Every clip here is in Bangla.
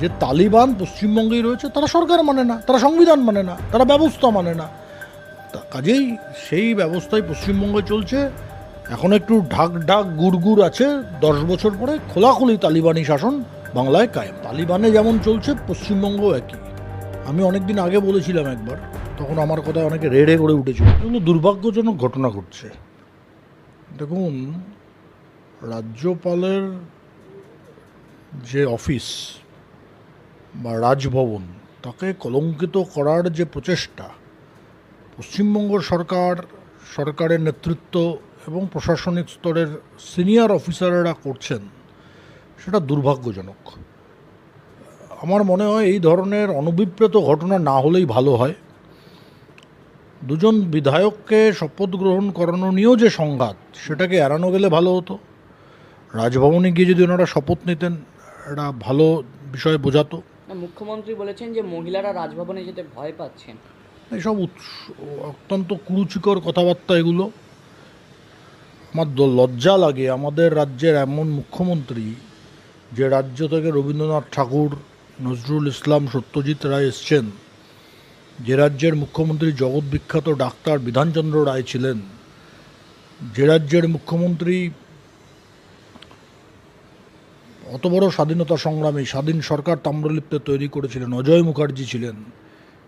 যে তালিবান পশ্চিমবঙ্গেই রয়েছে, তারা সরকার মানে না, তারা সংবিধান মানে না, তারা ব্যবস্থা মানে না। কাজেই সেই ব্যবস্থায় পশ্চিমবঙ্গে চলছে। এখন একটু ঢাক ঢাক গুড়গুড় আছে, দশ বছর পরে খোলাখুলি তালিবানি শাসন বাংলায় কায়েম। তালিবানে যেমন চলছে পশ্চিমবঙ্গ একই। আমি অনেকদিন আগে বলেছিলাম একবার, তখন আমার কথায় অনেকে রেড়ে করে উঠেছিল। কিন্তু দুর্ভাগ্যজনক ঘটনা ঘটছে। দেখুন, রাজ্যপালের যে অফিস রাজভবন, তাকে কলঙ্কিত করার যে প্রচেষ্টা, পশ্চিমবঙ্গ সরকার, সরকারের নেতৃত্ব এবং প্রশাসনিক স্তরের সিনিয়র অফিসারেরা করছেন, সেটা দুর্ভাগ্যজনক। আমার মনে হয় এই ধরনের অনভিপ্রেত ঘটনা না হলেই ভালো হয়। দুজন বিধায়ককে শপথ গ্রহণ করানো নিয়েও যে সংঘাত, সেটাকে এড়ানো গেলে ভালো হতো। রাজভবনে গিয়ে যদি ওনারা শপথ নিতেন, এটা ভালো বিষয় বোঝাতো। মুখ্যমন্ত্রী বলেছেন যে মহিলারা রাজভবনে যেতে ভয় পাচ্ছেন। এসব অত্যন্ত কুরুচিকর কথাবার্তা এগুলো। আমার লজ্জা লাগে, আমাদের রাজ্যের এমন মুখ্যমন্ত্রী যে রাজ্য থেকে রবীন্দ্রনাথ ঠাকুর, নজরুল ইসলাম, সত্যজিৎ রায় এসছেন, যে রাজ্যের মুখ্যমন্ত্রী জগৎ বিখ্যাত ডাক্তার বিধানচন্দ্র রায় ছিলেন, যে রাজ্যের মুখ্যমন্ত্রী অত বড় স্বাধীনতা সংগ্রামী স্বাধীন সরকার তাম্রলিপ্তে তৈরি করেছিলেন, অজয় মুখার্জি ছিলেন।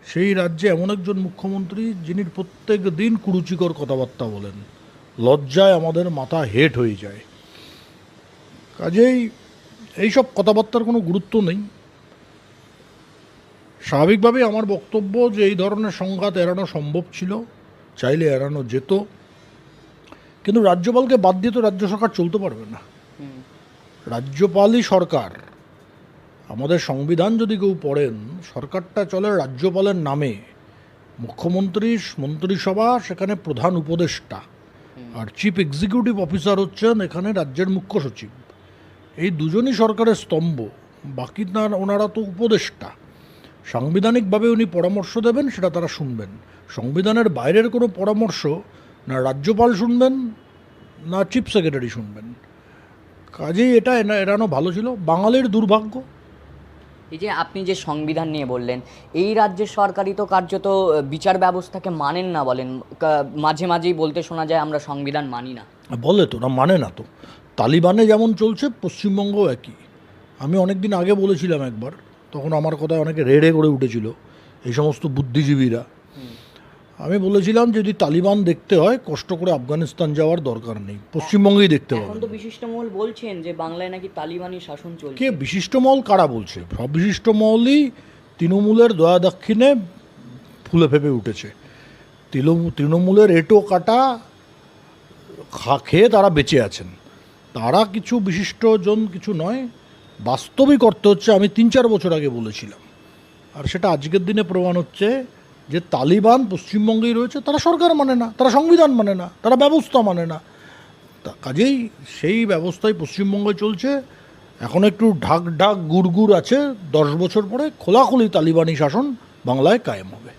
সেই রাজ্যে এমন একজন মুখ্যমন্ত্রী যিনি প্রত্যেক দিন কুরুচিকর কথাবার্তা বলেন। লজ্জায় আমাদের মাথা হেট হয়ে যায়। কাজেই এইসব কথাবার্তার কোনো গুরুত্ব নেই। স্বাভাবিকভাবেই আমার বক্তব্য যে এই ধরনের সংঘাত এড়ানো সম্ভব ছিল, চাইলে এড়ানো যেত। কিন্তু রাজ্যপালকে বাদ দিয়ে তো রাজ্য সরকার চলতে পারবে না। রাজ্যপালই সরকার। আমাদের সংবিধান যদি কেউ পড়েন, সরকারটা চলে রাজ্যপালের নামে। মুখ্যমন্ত্রী, মন্ত্রিসভা, সেখানে প্রধান উপদেষ্টা। আর চিফ এক্সিকিউটিভ অফিসার হচ্ছেন এখানে রাজ্যের মুখ্য সচিব। এই দুজনই সরকারের স্তম্ভ। বাকি তার ওনারা তো উপদেষ্টা। সাংবিধানিকভাবে উনি পরামর্শ দেবেন, সেটা তারা শুনবেন। সংবিধানের বাইরের কোনো পরামর্শ না রাজ্যপাল শুনবেন, না চিফ সেক্রেটারি শুনবেন। কাজেই এটা এড়ানো ভালো ছিল। বাঙালির দুর্ভাগ্য। এই যে আপনি যে সংবিধান নিয়ে বললেন এই রাজ্যের সরকারই তো কার্যত বিচার ব্যবস্থাকে মানেন না বলেন। মাঝে মাঝেই বলতে শোনা যায় আমরা সংবিধান মানি না। বলে তো না মানে না তো। তালিবানে যেমন চলছে পশ্চিমবঙ্গ একই। আমি অনেক দিন আগে বলেছিলাম একবার তখন আমার কথায় অনেকে রেড়ে করে উঠেছিল এই সমস্ত বুদ্ধিজীবীরা। আমি বলেছিলাম যদি তালিবান দেখতে হয় কষ্ট করে আফগানিস্তান যাওয়ার দরকার নেই। পশ্চিমবঙ্গেই দেখতে এখন হবে তো বিশিষ্ট মহল বলছেন যে বাংলায় নাকি তালিবানি শাসন চলছে। কে বিশিষ্ট মহল কারা বলছে? সব বিশিষ্ট মহলই তৃণমূলের দয়া দাক্ষিণে ফুলে ফেপে উঠেছে। তৃণ- তৃণমূলের এটো কাটা খা- খেয়ে তারা বেঁচে আছেন। তারা কিছু বিশিষ্টজন কিছু নয়। বাস্তবিক অর্থ হচ্ছে আমি তিন চার বছর আগে বলেছিলাম। আর সেটা আজকের দিনে প্রমাণ হচ্ছে যে তালিবান পশ্চিমবঙ্গেই রয়েছে, তারা সরকার মানে না, তারা সংবিধান মানে না, তারা ব্যবস্থা মানে না। কাজেই সেই ব্যবস্থায় পশ্চিমবঙ্গে চলছে। এখন একটু ঢাক ঢাক গুড় আছে, দশ বছর পরে খোলাখুলি তালিবানি শাসন বাংলায় কায়েম হবে।